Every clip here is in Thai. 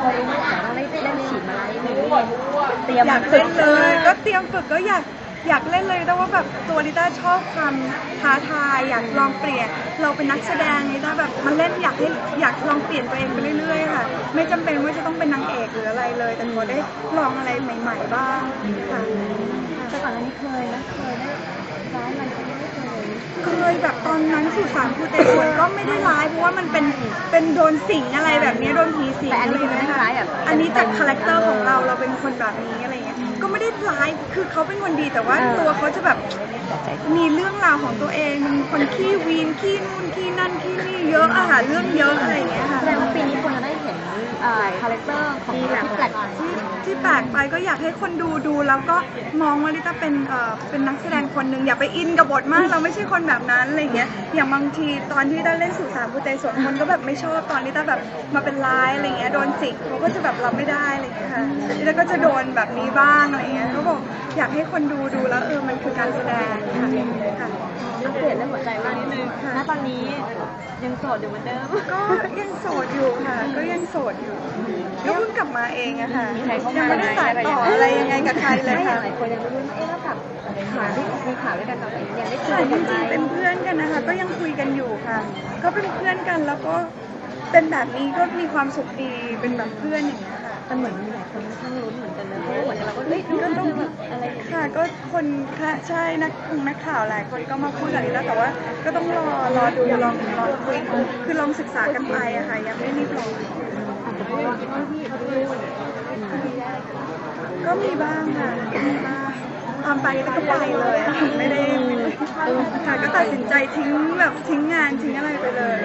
พอรู้ว่าอยากต้องได้เล่นฉีดมาแล้วนี่เตรียมอยากเล่นเลยก็เตรียมฝึกก็อยากอยากเล่นเลยแต่ว่าแบบตัวลิต้าชอบความท้าทาย อยากลองเปลี่ยน เราเป็นนักแสดงลิต้าแบบมาเล่นอยากให้อยากลองเปลี่ยนตัวเองไปเรื่อยๆค่ะ ไม่จำเป็นว่าจะต้องเป็นนางเอกหรืออะไรเลย แต่ขอได้ลองอะไรใหม่ ๆ บ้างค่ะแต่ก่อนอันนี้เคยนะเคยได้ร้ายมันก็ไม่เคย เคยแบบตอนนั้นสู่สารภูเตศวนก็ไม่ได้ร้ายเพราะว่ามันเป็นเป็นโดนสิงอะไรแบบนี้โดนผีสิงแต่อันนี้ะรไม่ได้ร้ายแบบอันนี้จากคาแรคเตอร์ของเราเราเป็นคนแบบนี้อะไรเงี้ยก็ไม่ได้ร้ายคือเขาเป็นคนดีแต่ว่าตัวเขาจะแบบมีเรื่องราวของตัวเองเป็นคนขี้วีนขี้นู่นขี้นั่นขี้นี่เยอะอาหารเรื่องเยอะอะไรเงี้ยค่ะแสดงว่าปีนี้คนจะได้เห็นคาแรคเตอร์ของที่แปลกที่ที่แปลกไปก็อยากให้คนดูดูแล้วก็มองว่าลิต้าเป็นเอ่อเป็นนักแสดงคนหนึ่งอย่าไปอินกับบทมากเราไม่ใช่คนแบบนั้นอะไรเงี้ยอย่างบางทีตอนที่ลิต้าเล่นสู่สามพุเตสวนคนก็แบบไม่ชอบตอนลิต้าแบบมาเป็นร้ายอะไรเงี้ยโดนสิงเขาก็จะแบบรับไม่ได้อะไรเงี้ยค่ะลิต้าก็จะโดนแบบนี้บ้างอะไรเงี้ยเขาบอกอยากให้คนดูดูแล้วเออมันคือการแสดงค่ะค่ะๆอัปเดตเรื่องหัวใจมากนิดนึงณตอนนี้ ยังโสดอยู่เหมือนเดิม ก็ยังโสดอยู่ค่ะ ก็ยังโสดอยู่ก็เพิ่งกลับมาเองอะค่ะมีใครเข้ามายังไม่ได้สายต่ออะไรยังไงกับใครเลยไม่อค่ะย่างหลายคนยังไม่รู้ว่าเอ๊ะแล้วกับข่าวที่มีข่าวด้วยกันตอนนี้ยังได้คุยค่ะกันจไหมริงๆเป็นเพื่อนกันนะคะ ก็ยังคุยกันอยู่ค่ะ ก็เป็นเพื่อนกันแล้วก็เป็นแบบนี้ก็มีความสุขดีเป็นแบบเพื่อนอย่างเงี้ยค่ะ แต่เหมือนมีหลายคนค่อนข้างลุ้นเหมือนกันนะเพราะว่าเหมือนเราก็เฮ้ยก็ต้องอะไรค่ะก็คนค่ะใช่นักนักข่าวหลายคนก็มาพูดแบบนี้แล้วแต่ว่า ก็ต้องรอรอดูลองลองคุยคือลองศึกษากันไปอะค่ะยังไม่รีบร้อนอาจจะเพรก็มีบ้างค่ะมีบ้างตอนไปก็ไปเลยไม่ได้ค่ะก็ตัดสินใจทิ้งแบบทิ้งงานทิ้งอะไรไปเลย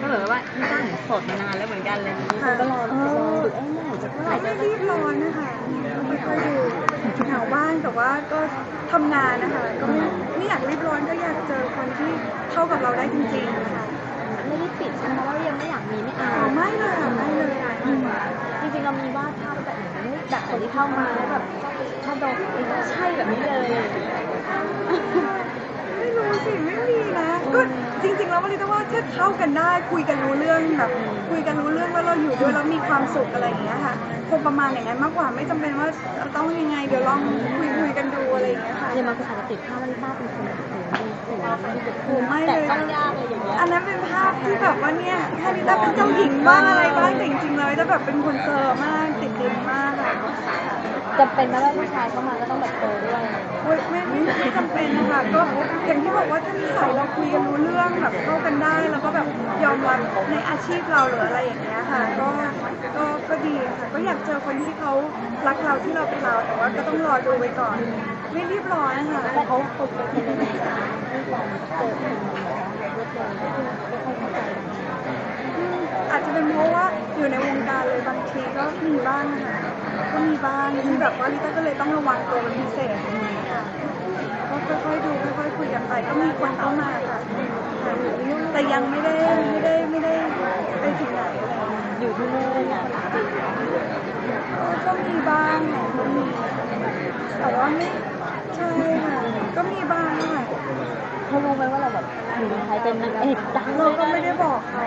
ก็เหมือนว่าพี่ตั้งโสดมานานแล้วเหมือนกันเลยก็รอรอดูเอ๊ะเมื่อไหร่จะเมื่อไหร่ ไม่ จะ รีบร้อนนะคะ ไม่ค่อยดูเหงาบ้างแต่ว่าก็ทำงานนะคะก็ไม่ไม่อยากรีบร้อนก็อยากเจอคนที่เข้ากับเราได้จริงๆนะคะไม่ได้ปิดใช่ไหมว่ายังไม่อยากมีไม่เอาอ๋อไม่เลยค่ะไม่เลยค่ะจริงๆเรามีวาดภาพแบบไหนแบบคนที่เข้ามาแล้วแบบชอบโดนใช่แบบนี้เลยไม่รู้สิไม่มีนะก็ จริงๆแล้ววันนี้ต้องว่าถ้าเข้ากันได้คุยกันรู้เรื่องแบบคุยกันรู้เรื่องแล้วเราอยู่ด้วยแล้วมีความสุขอะไรอย่างเงี้ยค่ะคงประมาณอย่างนั้นมากกว่าไม่จำเป็นว่าจะต้องยังไงเดี๋ยวลองคุยคุยกันดูอะไรอย่างเงี้ยค่ะเนี่ยมันคืออาจจะติดภาพว่าลิต้าเป็นคนแบบโอ้โหมีสวยมีเด็กโอ้ไม่แต่เลยต้องยากเลยอย่างเงี้ยอันนั้นเป็นภาพที่แบบว่าเนี่ยแค่นี้ต้าเป็นเจ้าหญิงบ้างอะไรบ้างแต่จริงๆเลยต้าแบบเป็นคนเซอร์มากติดดินมากอะจะเป็นไหมว่าผู้ชายเข้ามาก็ต้องแบบโตด้วยอะไรอย่างเงี้ยโอ๊ยไม่ไม่ไม่ จำเป็นนะคะก็อย่างที่บอกว่าถ้านิสัยเราคุยกันรู้เรื่องแบบเข้ากันได้ แล้วก็แบบยอมรับในอาชีพเราหรืออะไรอย่างเงี้ยค่ะ ก็ก็ก็ดีค่ะก็อยากเจอคนที่เขารักเราที่เราเป็นเราแต่ว่าก็ต้องรอดูไว้ก่อน ไม่รีบร้อนนะคะเขาเป็นยังไงบ้างที่ลองเจอคนรวดเร็วที่ไม่ค่อยเข้าจอืมอาจจะเป็นเพราะว่าอยู่ในวงการเลยบางทีก็มีบ้างค่ะก็มีบ้างที่แบบว่าลิต้าก็เลยต้องระวังตัวเป็นพิเศษค่ะ ค่อยๆดูค่อยๆคุยกันไปก็มีคนเข้ามาค่ะแต่ยังไม่ได้ไม่ได้ไม่ได้ไปถึงไหนอะไรอย่างเงี้ยอยู่ที่นู่นเนี่ยก็มีบ้างค่ะก็มีแต่ว่าไม่ใช่ค่ะก็มีบ้างค่ะ เขารู้ไหมว่าเราแบบอยู่ในไทยเป็นนางเอกดังเราก็ไม่ได้บอกเขา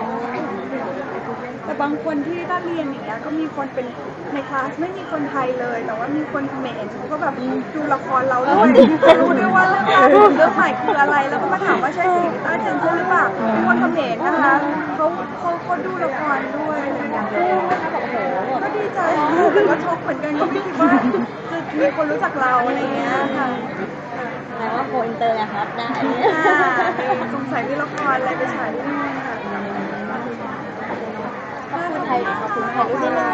แต่บางคนที่ถ้าเรียนอย่างเงี้ยก็มีคนเป็นในคลาสไม่มีคนไทยเลย แต่ว่ามีคนเขมรเขาก็แบบดูละครเราด้วยรู้ด้วยว่าเรื่องราวของเรื่องใหม่คืออะไร แล้วก็มาถามว่าใช่สิริต้าเจนใช่หรือเปล่าเป็นคนเขมรนะคะเขาเขาเขาดูละครด้วยอะไรอย่างเงี้ยแบบโอ้โหก็ ดีใจแต่ก็ช็อกเหมือนกันก็ไม่คิดว่าจะมีคนรู้จักเราอะไรอย่างเงี้ยค่ะแต่ว่าโกอินเตอร์นะครับได้อ่าสงสัยมีละครอะไรไปฉายที่นู่นค่ะขอบคุณไทยขอบคุณไทยด้วยนะ